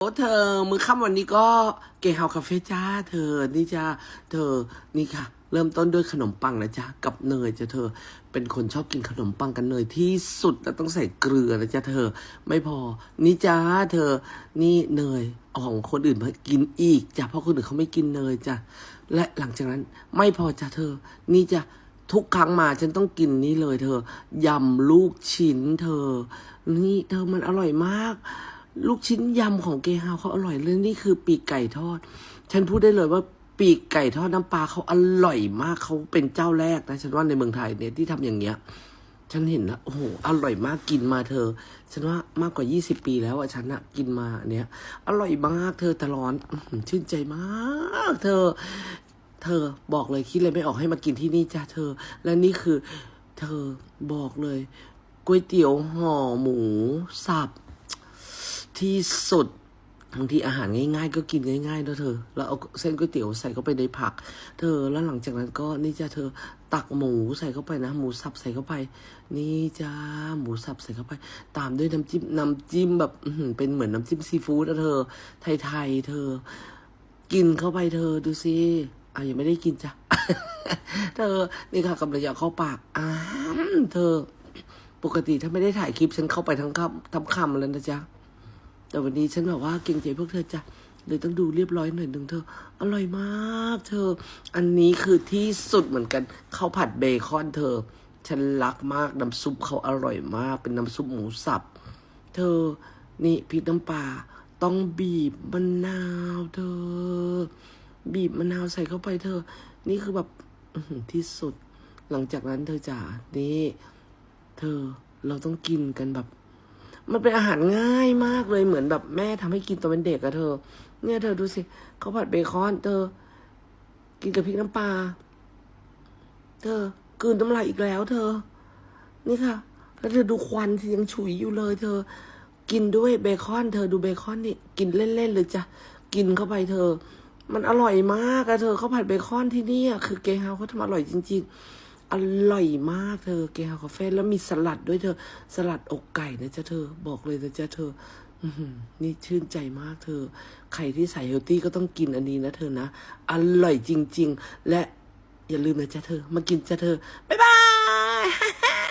โอ้เธอ มือค่ำวันนี้ก็เกเฮาคาเฟ่จ้า เธอ นี่จ้า เธอ นี่ค่ะ เริ่มต้นด้วยขนมปังนะจ๊ะ กับเนยจ้ะเธอ เป็นคนชอบกินขนมปังกันเนยที่สุดแล้วต้องใส่เกลือนะจ๊ะเธอ ไม่พอ นี่จ้า เธอ นี่เนยของคนอื่นมากินอีกจ้ะ เพราะคนอื่นเขาไม่กินเนยจ้ะ และหลังจากนั้นไม่พอจ้ะเธอ นี่จ้ะทุกครั้งมาฉันต้องกินนี่เลย เธอ ยำลูกชิ้น เธอ นี่เธอมันอร่อยมาก ลูกชิ้นยำของเกฮาวเขาอร่อยเลยนี่คือปีกไก่ทอด ฉันพูดได้เลยว่าปีกไก่ทอดน้ำปลาเขาอร่อยมากเขาเป็นเจ้าแรกนะฉันว่าในเมืองไทยเนี่ยที่ทำอย่างเงี้ย ฉันเห็นแล้วโอ้โหอร่อยมากกินมาเธอ ฉันว่ามากกว่ายี่สิบปีแล้วอะฉันอะกินมาเนี้ยอร่อยมากเธอตลอดชื่นใจมาก เธอ เธอบอกเลยคิดเลยไม่ออกให้มากินที่นี่จ้าเธอ และนี่คือ เธอบอกเลยก๋วยเตี๋ยวห่อหมูสับ ที่สุดบางทีอาหารง่ายๆ ก็กินง่ายๆนะเธอ แล้วเอาเส้นก๋วยเตี๋ยวใส่เข้าไปในผัก เธอ แล้วหลังจากนั้นก็นี่จะเธอตักหมูใส่เข้าไปนะ หมูสับใส่เข้าไป นี่จ้าหมูสับใส่เข้าไป ตามด้วยน้ำจิ้มน้ำจิ้มแบบเป็นเหมือนน้ำจิ้มซีฟู้ดนะเธอ ไทยๆเธอ กินเข้าไปเธอดูสิอะยังไม่ได้กินจ้ะเธอ นี่ค่ะกำลังจะเข้าปากอ้ามเธอ ปกติถ้าไม่ได้ถ่ายคลิปฉันเข้าไปทั้งคำทั้งคำแล้วนะจ๊ะ แต่วันนี้ฉันแบบว่าเกรงใจพวกเธอจ้ะเลยต้องดูเรียบร้อยหน่อยหนึ่งเธอ อร่อยมาก เธอ อันนี้คือที่สุดเหมือนกันข้าวผัดเบคอนเธอ ฉันรักมากน้ำซุปเขาอร่อยมาก เป็นน้ำซุปหมูสับ เธอ นี่พริกน้ำปลาต้องบีบมะนาวเธอ บีบมะนาวใส่เข้าไปเธอ นี่คือแบบที่สุด หลังจากนั้นเธอจ๋านี่ เธอเราต้องกินกันแบบ มันเป็นอาหารง่ายมากเลยเหมือนแบบแม่ทำให้กินตอนเป็นเด็กอะเธอ เนี่ยเธอดูสิข้าวผัดเบคอนเธอ กินกับพริกน้ำปลาเธอกืนน้ำลายอีกแล้ว เธอ นี่ค่ะ แล้วเธอดูควันที่ยังฉุยอยู่เลย เธอ กินด้วยเบคอน เธอดูเบคอนนี่กินเล่นๆเลยจ้ะกินเข้าไปเธอ มันอร่อยมากอะเธอข้าวผัดเบคอนที่นี่คือเกย์เฮาเขาทำอร่อยจริง ๆ อร่อยมากเธอแกย์เฮาคาเฟ่แล้วมีสลัดด้วยเธอ สลัดอกไก่นะจ๊ะเธอ บอกเลยนะจ๊ะเธออื้อหือนี่ชื่นใจมากเธอ ใครที่ใส่เฮลตี้ก็ต้องกินอันนี้นะเธอนะ อร่อยจริง ๆ และอย่าลืมนะจ๊ะเธอ มากินจ้ะเธอ บ๊ายบาย